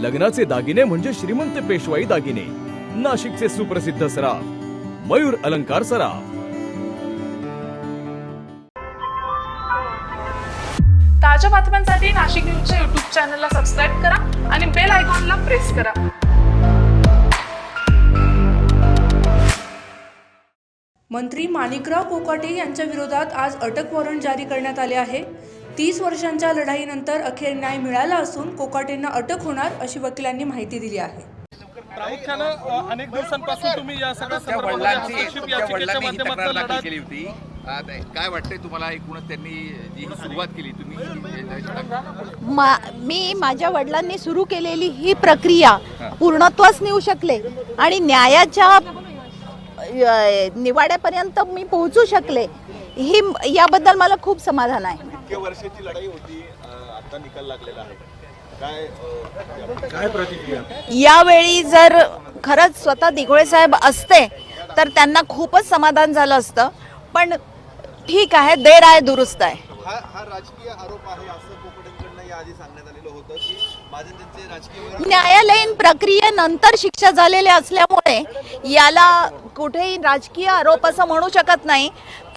लग्नाचे दागिने म्हणजे श्रीमंत पेशवाई दागिने. नाशिकचे सुप्रसिद्ध सराफ मयूर अलंकार सराफ. ताज्या बातम्यांसाठी नाशिक न्यूजच्या युट्यूब चॅनलला सबस्क्राईब करा आणि बेल आयकॉनला प्रेस करा. मंत्री माणिकराव कोकाटे यांच्या विरोधात आज अटक वॉरंट जारी करण्यात आले आहे. तीस वर्षांच्या लढाईनंतर अखेर न्याय मिळाला असून कोकाटेंना अटक होणार अशी वकिलांनी माहिती दिली आहे. प्रामुख्यानं अनेक दिवसांपासून तुम्ही या सगळ्या वडिलांनी ही तक्रार दाखल केली होती. काय वाटतंय तुम्हाला? एकूणच त्यांनी जी ही सुरुवात केली तुम्ही मा मी माझ्या वडिलांनी सुरू केलेली ही प्रक्रिया पूर्णत्वास नेऊ शकले आणि न्यायाच्या निवाड्यापर्यंत मी पोहोचू शकले ही याबद्दल मला खूप समाधान आहे. इतक्या वर्षाची लढाई होती आता निकाल लागलेला आहे. काय अं, काय प्रतिक्रिया? यावेळी जर खरंच स्वतः दिघोळे साहेब असते तर त्यांना खूपच समाधान झालं असतं. पण ठीक आहे देर आहे. दुरुस्त आहे राजकीय आरोप आहे असं कोकडेंकडनं याआधी सांगण्यात आलेलं होतं की माझे त्यांचे राजकीय वैर- न्यायालयीन प्रक्रियेनंतर शिक्षा झालेल्या असल्यामुळे याला कुठेही राजकीय आरोप असं म्हणू शकत नाही.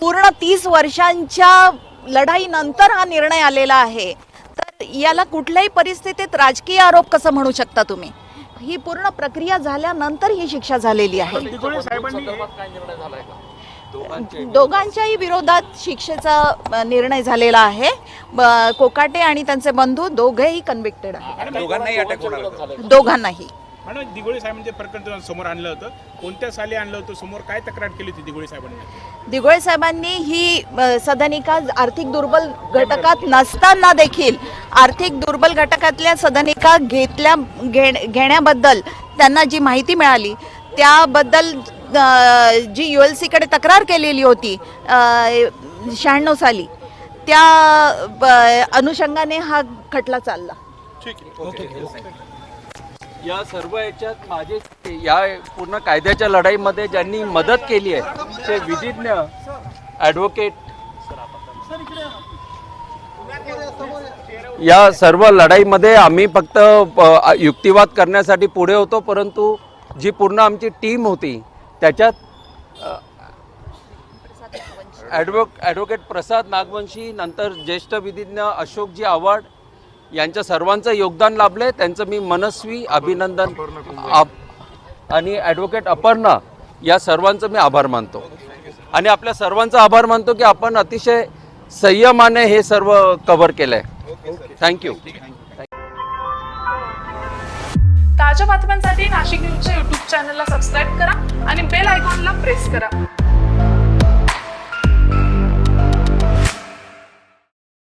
पूर्ण तीस वर्षांच्या लढाईनंतर हा निर्णय आलेला आहे. तर याला कुठल्याही परिस्थितीत राजकीय आरोप कसं म्हणू शकता तुम्ही? ही पूर्ण प्रक्रिया झाल्यानंतर ही शिक्षा झालेली आहे. दोघांच्याही विरोधात शिक्षेचा निर्णय झालेला आहे. कोकाटे आणि त्यांचे बंधू दोघेही कन्व्हिक्टेड आहेत. दोघांनाही. मॅडम दिगोळे साहेबांचे प्रकरण समोर आणलं होतं. कोणत्या साली आणलं होतं समोर काय तक्रार केली होती दिगोळे साहेबांनी? दिगोळे साहेबांनी ही सदनिका आर्थिक दुर्बल घटकात नसताना देखील आर्थिक दुर्बल घटकातल्या सदनिका घेतल्या घेण- घेण्याबद्दल त्यांना जी माहिती मिळाली त्याबद्दल जी यू एल सीकडे तक्रार केलेली होती शहाण्णव साली त्या अनुषंगाने हा खटला चालला. या सर्व याच्यात माझे या पूर्ण कायद्याच्या लढाईमध्ये ज्यांनी मदत केली आहे ते विधिज्ञ ॲडव्होकेट या सर्व लढाईमध्ये आम्ही फक्त युक्तिवाद करण्यासाठी पुढे होतो परंतु जी पूर्ण आमची टीम होती त्याच्यात ॲडव्हो ॲडव्होकेट प्रसाद नागवंशी नंतर ज्येष्ठ विधिज्ञ अशोकजी आव्हाड यांच्या सर्वांचं योगदान लाभले त्यांचं मी मनस्वी अभिनंदन आणि ॲडव्होकेट अपर्णा या सर्वांचं मी आभार मानतो. आणि आपल्या सर्वांचा आभार मानतो की आपण अतिशय संयमाने हे सर्व कव्हर केलं आहे थँक्यू ताज्या बातम्यांसाठी नाशिक न्यूजच्या युट्यूब चॅनलला सबस्क्राईब करा आणि बेल आयकॉनला प्रेस करा.